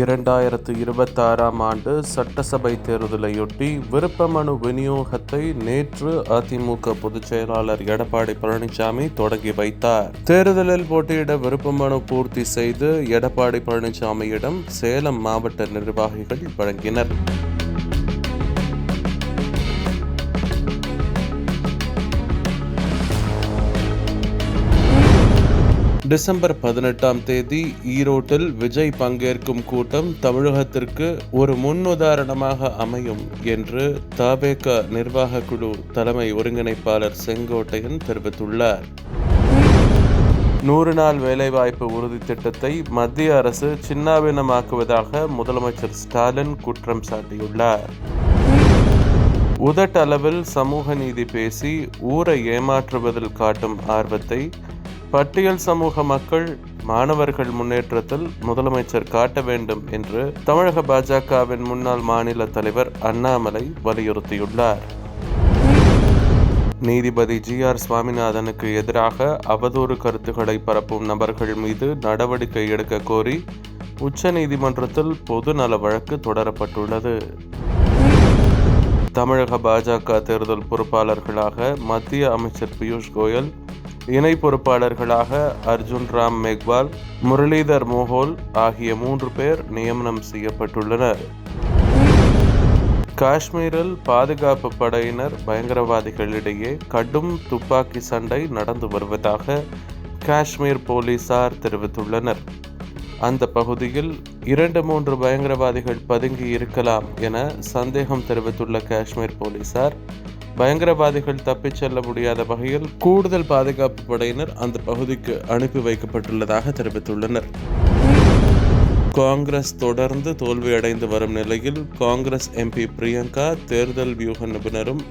இரண்டாயிரத்து இருபத்தாறாம் ஆண்டு சட்டசபை தேர்தலையொட்டி விருப்பமனு விநியோகத்தை நேற்று அதிமுக பொதுச் செயலாளர் எடப்பாடி பழனிசாமி தொடங்கி வைத்தார். தேர்தலில் போட்டியிட விருப்பமனு பூர்த்தி செய்து எடப்பாடி பழனிசாமியிடம் சேலம் மாவட்ட நிர்வாகிகள் வழங்கினர். டிசம்பர் பதினெட்டாம் தேதி ஈரோட்டில் விஜய் பங்கேற்கும் கூட்டம் தமிழகத்திற்கு ஒரு முன்னுதாரணமாக அமையும் என்று தபேக நிர்வாக குழு தலைமை ஒருங்கிணைப்பாளர் செங்கோட்டையன் தெரிவித்துள்ளார். நூறு நாள் வேலைவாய்ப்பு உறுதி திட்டத்தை மத்திய அரசு சின்னாபின்னமாக்குவதாக முதலமைச்சர் ஸ்டாலின் குற்றம் சாட்டியுள்ளார். உதட்டளவில் சமூக நீதி பேசி ஊரை ஏமாற்றுவதில் காட்டும் ஆர்வத்தை பட்டியல் சமூக மக்கள் மாணவர்கள் முன்னேற்றத்தில் முதலமைச்சர் காட்ட வேண்டும் என்று தமிழக பாஜகவின் முன்னாள் மாநில தலைவர் அண்ணாமலை வலியுறுத்தியுள்ளார். நீதிபதி ஜி ஆர் சுவாமிநாதனுக்கு எதிராக அவதூறு கருத்துக்களை பரப்பும் நபர்கள் மீது நடவடிக்கை எடுக்க கோரி உச்ச நீதிமன்றத்தில் பொது நல வழக்கு தொடரப்பட்டுள்ளது. தமிழக பாஜக தேர்தல் பொறுப்பாளர்களாக மத்திய அமைச்சர் பியூஷ் கோயல் இணை பொறுப்பாளர்களாக அர்ஜுன் ராம் மேக்வால் முரளிதர் மோஹோல் ஆகிய மூன்று பேர் நியமனம் செய்யப்பட்டுள்ளனர். காஷ்மீரில் பாதுகாப்பு படையினர் பயங்கரவாதிகளிடையே கடும் துப்பாக்கி சண்டை நடந்து வருவதாக காஷ்மீர் போலீசார் தெரிவித்துள்ளனர். அந்த பகுதியில் இரண்டு மூன்று பயங்கரவாதிகள் பதுங்கி இருக்கலாம் என சந்தேகம் தெரிவித்துள்ள காஷ்மீர் போலீசார் பயங்கரவாதிகள் தப்பிச் செல்ல முடியாத வகையில் கூடுதல் பாதுகாப்பு படையினர் அந்த பகுதிக்கு அனுப்பி வைக்கப்பட்டுள்ளதாக தெரிவித்துள்ளனர். காங்கிரஸ் தொடர்ந்து தோல்வியடைந்து வரும் நிலையில் காங்கிரஸ் எம்பி பிரியங்கா தேர்தல் வியூக நிபுணரும்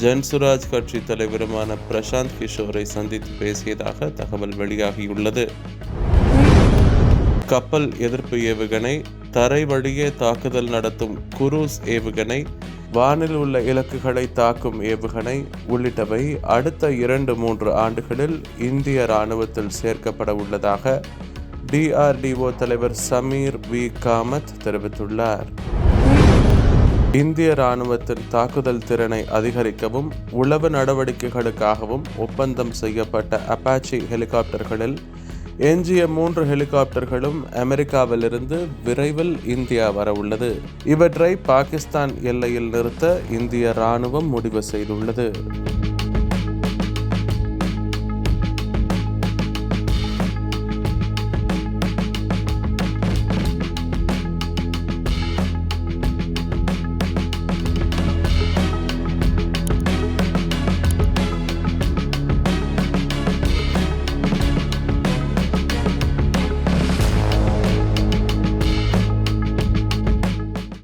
ஜன்சுராஜ் கட்சி தலைவருமான பிரசாந்த் கிஷோரை சந்தித்து பேசியதாக தகவல் வெளியாகியுள்ளது. கப்பல் எதிர்ப்பு ஏவுகணை தரை வழியே தாக்குதல் நடத்தும் குரூஸ் ஏவுகணை வானில் உள்ள இலக்குகளை தாக்கும் ஏவுகணை உள்ளிட்டவை அடுத்த இரண்டு மூன்று ஆண்டுகளில் இந்திய இராணுவத்தில் சேர்க்கப்பட உள்ளதாக டிஆர்டிஓ தலைவர் சமீர் வி. காமத் தெரிவித்துள்ளார். இந்திய இராணுவத்தின் தாக்குதல் திறனை அதிகரிக்கவும் உளவு நடவடிக்கைகளுக்காகவும் ஒப்பந்தம் செய்யப்பட்ட அப்பாச்சி ஹெலிகாப்டர்களில் எஞ்சிய மூன்று ஹெலிகாப்டர்களும் அமெரிக்காவிலிருந்து விரைவில் இந்தியா வர உள்ளது. இவற்றை பாகிஸ்தான் எல்லையில் நிறுத்த இந்திய ராணுவம் முடிவு செய்துள்ளது.